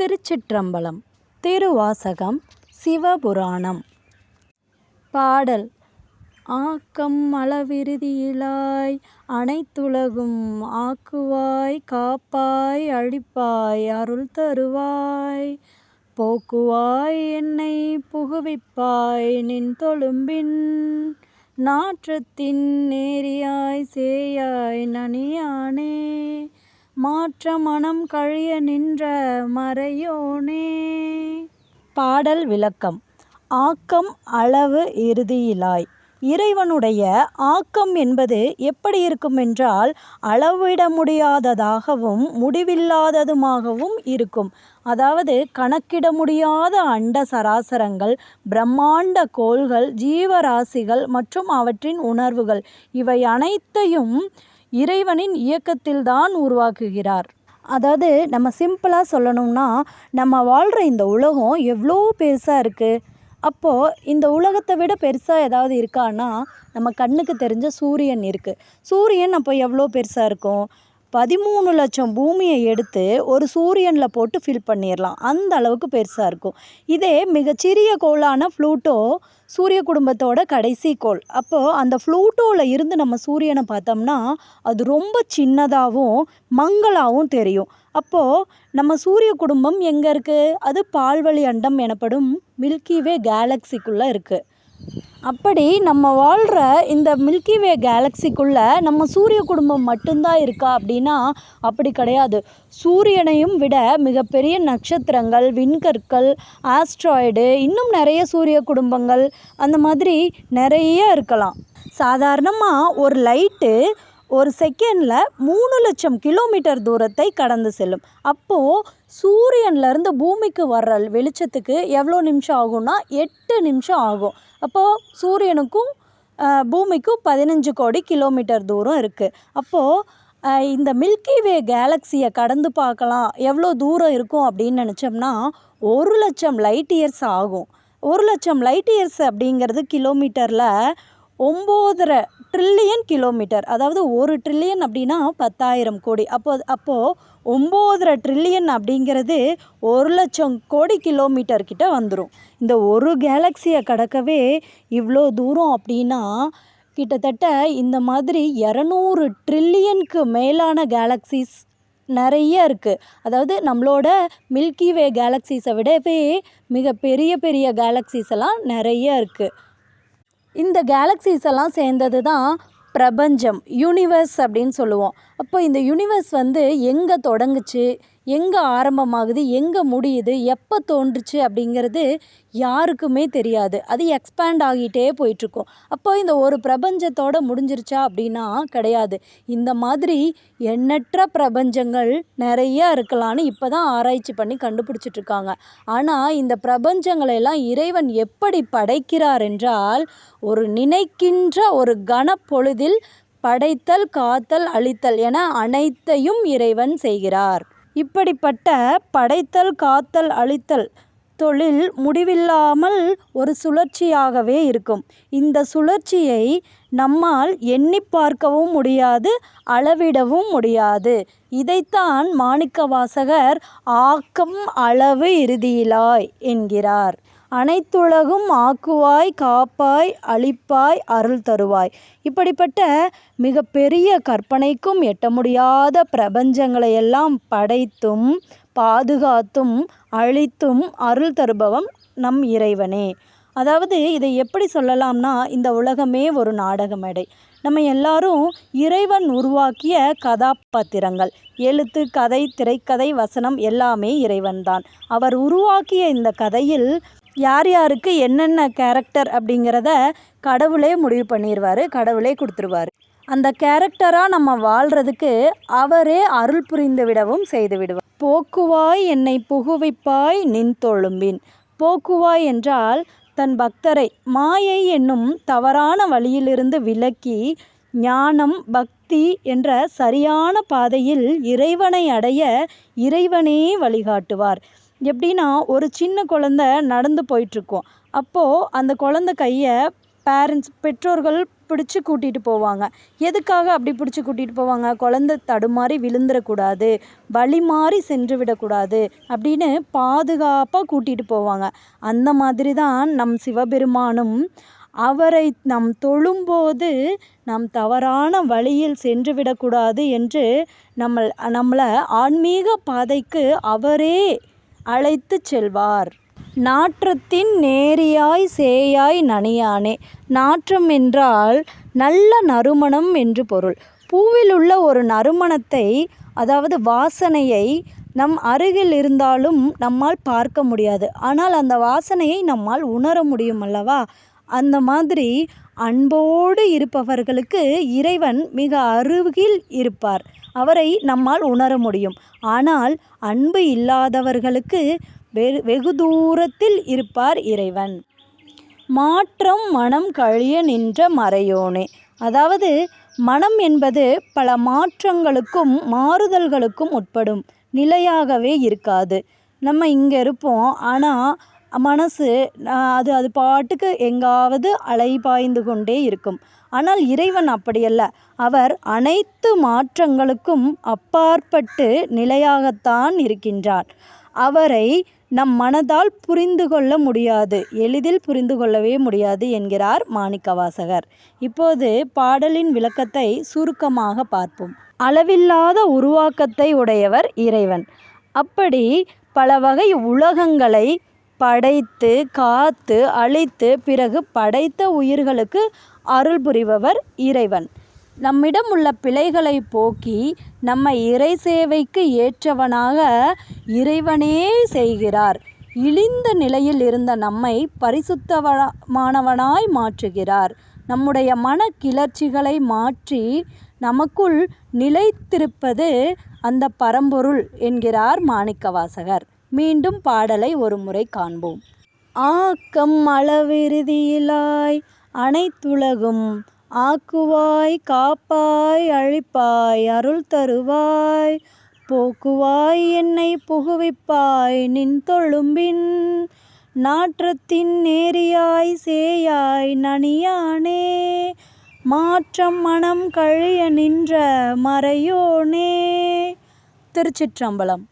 திருச்சிற்றம்பலம் திருவாசகம் சிவபுராணம். பாடல் ஆக்கம் அளவிருதியிலாய் அனைத்துலகும் ஆக்குவாய் காப்பாய் அழிப்பாய் அருள் தருவாய். போக்குவாய் என்னை புகுவிப்பாய் நின் தொழும்பின் நாற்றத்தின் நேரியாய் சேயாய் நனியானே. மாற்ற மனம் கழிய நின்ற மறையோனே. பாடல் விளக்கம். ஆக்கம் அளவு இறுதியிலாய். இறைவனுடைய ஆக்கம் என்பது எப்படி இருக்கும் என்றால் அளவிட முடியாததாகவும் முடிவில்லாததுமாகவும் இருக்கும். அதாவது கணக்கிட முடியாத அண்ட சராசரங்கள் பிரம்மாண்ட கோள்கள் ஜீவராசிகள் மற்றும் அவற்றின் உணர்வுகள். இவை அனைத்தையும் இறைவனின் இயக்கத்தில்தான் உருவாக்குகிறார். அதாவது நம்ம சிம்பிளாக சொல்லணும்னா நம்ம வாழ்கிற இந்த உலகம் எவ்வளோ பெருசாக இருக்குது அப்போது இந்த உலகத்தை விட பெருசாக ஏதாவது இருக்கான்னா நம்ம கண்ணுக்கு தெரிஞ்ச சூரியன் இருக்குது சூரியன் அப்போ எவ்வளோ பெருசாக இருக்கும்? பதிமூணு லட்சம் பூமியை எடுத்து ஒரு சூரியனில் போட்டு ஃபில் பண்ணிடலாம் அந்த அளவுக்கு பெருசாக இருக்கும். இதே மிகச்சிறிய கோளான ஃப்ளூட்டோ சூரிய குடும்பத்தோட கடைசி கோள். அப்போது அந்த ஃப்ளூட்டோவில் இருந்து நம்ம சூரியனை பார்த்தோம்னா அது ரொம்ப சின்னதாகவும் மங்களாகவும் தெரியும். அப்போது நம்ம சூரிய குடும்பம் எங்கே இருக்குது அது பால்வழி அண்டம் எனப்படும் மில்கிவே கேலக்சிக்குள்ளே இருக்குது அப்படி நம்ம வாழ்கிற இந்த மில்கி வே கேலக்சிக்குள்ளே நம்ம சூரிய குடும்பம் மட்டும்தான் இருக்கா அப்படின்னா அப்படி கிடையாது. சூரியனையும் விட மிகப்பெரிய நட்சத்திரங்கள் விண்கற்கள் ஆஸ்ட்ராய்டு இன்னும் நிறைய சூரிய குடும்பங்கள் அந்த மாதிரி நிறைய இருக்கலாம். சாதாரணமாக ஒரு லைட்டு ஒரு செகண்டில் மூணு லட்சம் கிலோமீட்டர் தூரத்தை கடந்து செல்லும். அப்போது சூரியன்லேருந்து பூமிக்கு வர்ற வெளிச்சத்துக்கு எவ்வளோ நிமிஷம் ஆகும்னா எட்டு நிமிஷம் ஆகும். அப்போது சூரியனுக்கும் பூமிக்கும் பதினஞ்சு கோடி கிலோமீட்டர் தூரம் இருக்குது அப்போது இந்த மில்கி வே கேலக்ஸியை கடந்து பார்க்கலாம். எவ்வளோ தூரம் இருக்கும் அப்படின்னு நினச்சோம்னா ஒரு லட்சம் லைட் இயர்ஸ் ஆகும். ஒரு லட்சம் லைட் இயர்ஸ் அப்படிங்கிறது கிலோமீட்டரில் ஒம்போதரை ட்ரில்லியன் கிலோமீட்டர் அதாவது ஒரு ட்ரில்லியன் அப்படின்னா பத்தாயிரம் கோடி. அப்போ அப்போது ஒம்போதரை ட்ரில்லியன் அப்படிங்கிறது ஒரு லட்சம் கோடி கிலோமீட்டர் கிட்ட வந்துடும் இந்த ஒரு கேலக்சியை கடக்கவே இவ்வளோ தூரம் அப்படின்னா கிட்டத்தட்ட இந்த மாதிரி இரநூறு ட்ரில்லியனுக்கு மேலான கேலக்சிஸ் நிறைய இருக்குது அதாவது நம்மளோட மில்கி வே கேலக்சிஸை விடவே மிக பெரிய பெரிய கேலக்சிஸ் எல்லாம் நிறைய இருக்குது இந்த கேலக்சிஸ் எல்லாம் சேர்ந்தது தான் பிரபஞ்சம் யூனிவர்ஸ் அப்படின்னு சொல்லுவோம். அப்போ இந்த யூனிவர்ஸ் வந்து எங்கே தொடங்குச்சு? எங்கே ஆரம்பமாகுது? எங்கே முடியுது? எப்போ தோன்றுச்சு? அப்படிங்கிறது யாருக்குமே தெரியாது. அது எக்ஸ்பேண்ட் ஆகிட்டே போயிட்டுருக்கும். அப்போ இந்த ஒரு பிரபஞ்சத்தோடு முடிஞ்சிருச்சா அப்படின்னா கிடையாது. இந்த மாதிரி எண்ணற்ற பிரபஞ்சங்கள் நிறைய இருக்கலான்னு இப்போ தான் ஆராய்ச்சி பண்ணி கண்டுபிடிச்சிட்ருக்காங்க. ஆனால் இந்த பிரபஞ்சங்களெல்லாம் இறைவன் எப்படி படைக்கிறார் என்றால் ஒரு நினைக்கின்ற ஒரு கனப்பொழுதில் படைத்தல் காத்தல் அழித்தல் என அனைத்தையும் இறைவன் செய்கிறார். இப்படிப்பட்ட படைத்தல் காத்தல் அழித்தல் தொழில் முடிவில்லாமல் ஒரு சுழற்சியாகவே இருக்கும். இந்த சுழற்சியை நம்மால் எண்ணி பார்க்கவும் முடியாது அளவிடவும் முடியாது. இதைத்தான் மாணிக்க வாசகர் ஆக்கம் அளவு இறுதியிலாய் என்கிறார். அனைத்துலகும் ஆக்குவாய் காப்பாய் அழிப்பாய் அருள் தருவாய். இப்படிப்பட்ட மிக பெரிய கற்பனைக்கும் எட்ட முடியாத பிரபஞ்சங்களை எல்லாம் படைத்தும் பாதுகாத்தும் அழித்தும் அருள் தருபவம் நம் இறைவனே. அதாவது இதை எப்படி சொல்லலாம்னா இந்த உலகமே ஒரு நாடக மேடை நம்ம எல்லாரும் இறைவன் உருவாக்கிய கதாபாத்திரங்கள் எழுத்து கதை திரைக்கதை வசனம் எல்லாமே இறைவன்தான். அவர் உருவாக்கிய இந்த கதையில் யார் யாருக்கு என்னென்ன கேரக்டர் அப்படிங்கிறத கடவுளே முடிவு பண்ணிடுவார் கடவுளே கொடுத்துருவார். அந்த கேரக்டராக நம்ம வாழ்கிறதுக்கு அவரே அருள் புரிந்து விடவும் செய்து விடுவார். போக்குவாய் என்னை புகுவிப்பாய் நின் தொழும்பின். போக்குவாய் என்றால் தன் பக்தரை மாயை என்னும் தவறான வழியிலிருந்து விலக்கி ஞானம் பக்தி என்ற சரியான பாதையில் இறைவனை அடைய இறைவனே வழிகாட்டுவார். எப்படின்னா ஒரு சின்ன குழந்த நடந்து போயிட்டுருக்கோம். அப்போது அந்த குழந்த கையை பேரண்ட்ஸ் பெற்றோர்கள் பிடிச்சி கூட்டிகிட்டு போவாங்க. எதுக்காக அப்படி பிடிச்சி கூட்டிகிட்டு போவாங்க? குழந்த தடுமாறி விழுந்துடக்கூடாது வழி மாறி சென்று விடக்கூடாது அப்படின்னு பாதுகாப்பாக கூட்டிகிட்டு போவாங்க. அந்த மாதிரி தான் நம் சிவபெருமானும் அவரை நாம் தொழும்போது நாம் தவறான வழியில் சென்று விடக்கூடாது என்று நம்ம நம்மளை ஆன்மீக பாதைக்கு அவரே அழைத்து செல்வார். நாற்றத்தின் நேரியாய் சேயாய் நனியானே. நாற்றம் என்றால் நல்ல நறுமணம் என்று பொருள். பூவில் உள்ள ஒரு நறுமணத்தை அதாவது வாசனையை நம் அருகில் இருந்தாலும் நம்மால் பார்க்க முடியாது. ஆனால் அந்த வாசனையை நம்மால் உணர முடியும் அல்லவா? அந்த மாதிரி அன்போடு இருப்பவர்களுக்கு இறைவன் மிக அருகில் இருப்பார். அவரை நம்மால் உணர முடியும். ஆனால் அன்பு இல்லாதவர்களுக்கு வெகு வெகு தூரத்தில் இருப்பார் இறைவன். மாற்றம் மனம் கழிய நின்ற மறையோனே. அதாவது மனம் என்பது பல மாற்றங்களுக்கும் மாறுதல்களுக்கும் உட்படும் நிலையாகவே இருக்காது. நம்ம இங்கே இருப்போம். ஆனால் மனசு அது அது பாட்டுக்கு எங்காவது அலைபாய்ந்து கொண்டே இருக்கும். ஆனால் இறைவன் அப்படியல்ல. அவர் அனைத்து மாற்றங்களுக்கும் அப்பாற்பட்டு நிலையாகத்தான் இருக்கின்றார். அவரை நம் மனதால் புரிந்து கொள்ள முடியாது. எளிதில் புரிந்து கொள்ளவே முடியாது என்கிறார் மாணிக்கவாசகர். இப்போது பாடலின் விளக்கத்தை சுருக்கமாக பார்ப்போம். அளவில்லாத உருவாக்கத்தை உடையவர் இறைவன். அப்படி பல வகை உலகங்களை படைத்து காத்து அழித்து பிறகு படைத்த உயிர்களுக்கு அருள் புரிபவர் இறைவன். நம்மிடம் உள்ள பிழைகளை போக்கி நம்மை இறை சேவைக்கு ஏற்றவனாக இறைவனே செய்கிறார். இழிந்த நிலையில் இருந்த நம்மை பரிசுத்தமானவனாய் மாற்றுகிறார். நம்முடைய மன கிளர்ச்சிகளை மாற்றி நமக்குள் நிலைத்திருப்பது அந்த பரம்பொருள் என்கிறார் மாணிக்கவாசகர். மீண்டும் பாடலை ஒரு முறை காண்போம். ஆக்கம் அளவிறுதியிலாய் அனைத்துலகும் ஆக்குவாய் காப்பாய் அழிப்பாய் அருள் தருவாய். போக்குவாய் என்னை புகுவிப்பாய் நின் தொழும்பின் நாற்றத்தின் நேரியாய் சேயாய் நனியானே. மாற்றம் மனம் கழிய நின்ற மறையோனே. திருச்சிற்றம்பலம்.